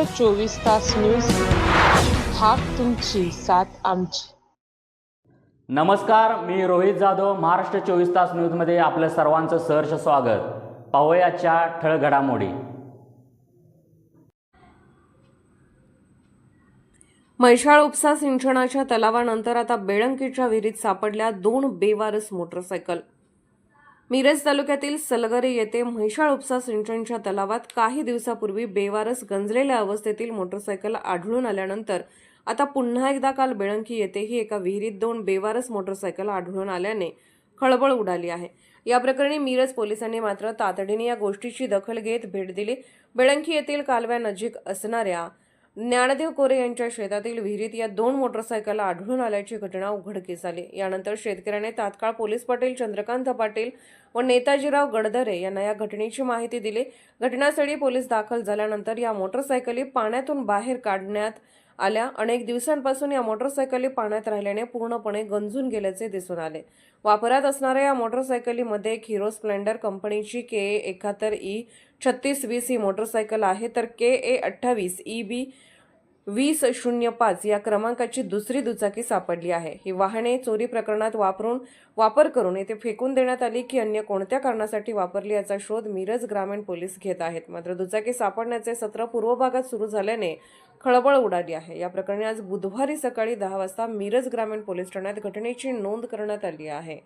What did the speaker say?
महाराष्ट्र चोवीस तास न्यूज हाक तुमची साथ आमची. नमस्कार मी रोहित जाधव महाराष्ट्र चोवीस तास न्यूजमध्ये आपलं सर्वांचं सहर्ष स्वागत. पाहूयाच्या ठळक घडामोडी म्हैसाळ उपसा सिंचनाच्या तलावानंतर आता बेळंकीच्या विहिरीत सापडल्या दोन बेवारस मोटरसायकल. मिरज तालुक्यातील सलगरे येथे म्हैसाळ उपसा सिंचनच्या तलावात काही दिवसापूर्वी बेवारस गंजलेल्या अवस्थेतील मोटरसायकल आढळून आल्यानंतर आता पुन्हा एकदा काल बेळंकी येथेही एका विहिरीत दोन बेवारस मोटरसायकल आढळून आल्याने खळबळ उडाली आहे. या प्रकरणी मिरज पोलिसांनी मात्र तातडीने या गोष्टीची दखल घेत भेट दिली. बेळंकी येथील कालव्यानजीक असणाऱ्या ज्ञानदेव कोरे यांच्या शेतातील विहिरीत या दोन मोटरसायकल आढळून आल्याची घटना उघडकीस आली. यानंतर शेतकऱ्याने तात्काळ पोलीस पाटील चंद्रकांत पाटील व नेताजीराव गडदरे यांना या घटनेची माहिती दिली. घटनास्थळी पोलीस दाखल झाल्यानंतर या मोटरसायकली पाण्यातून बाहेर काढण्यात आल्या. अनेक दिवसांपासून या मोटरसायकली पाण्यात राहिल्याने पूर्णपणे गंजून गेल्याचे दिसून आले. वापरात असणाऱ्या या मोटरसायकलीमध्ये एक हिरो स्प्लेंडर कंपनीची के ए एकाहत्तर ई छत्तीस वीस ही मोटरसायकल आहे. तर के ए अठ्ठावीस ई बी वीस शून्य पाच या क्रमांकाची दुसरी दुचाकी सापडली आहे. ही वाहने चोरी प्रकरणात वापरून वापर करून येथे फेकून देण्यात आली की अन्य कोणत्या कारणासाठी वापरली याचा शोध मिरज ग्रामीण पोलीस घेत आहेत. मात्र दुचाकी सापडण्याचे सत्र पूर्व भागात सुरू झाल्याने खळबळ उडाली आहे. या प्रकरणी आज बुधवारी सकाळी दहा वाजता मिरज ग्रामीण पोलीस ठाण्यात घटनेची नोंद करण्यात आली आहे.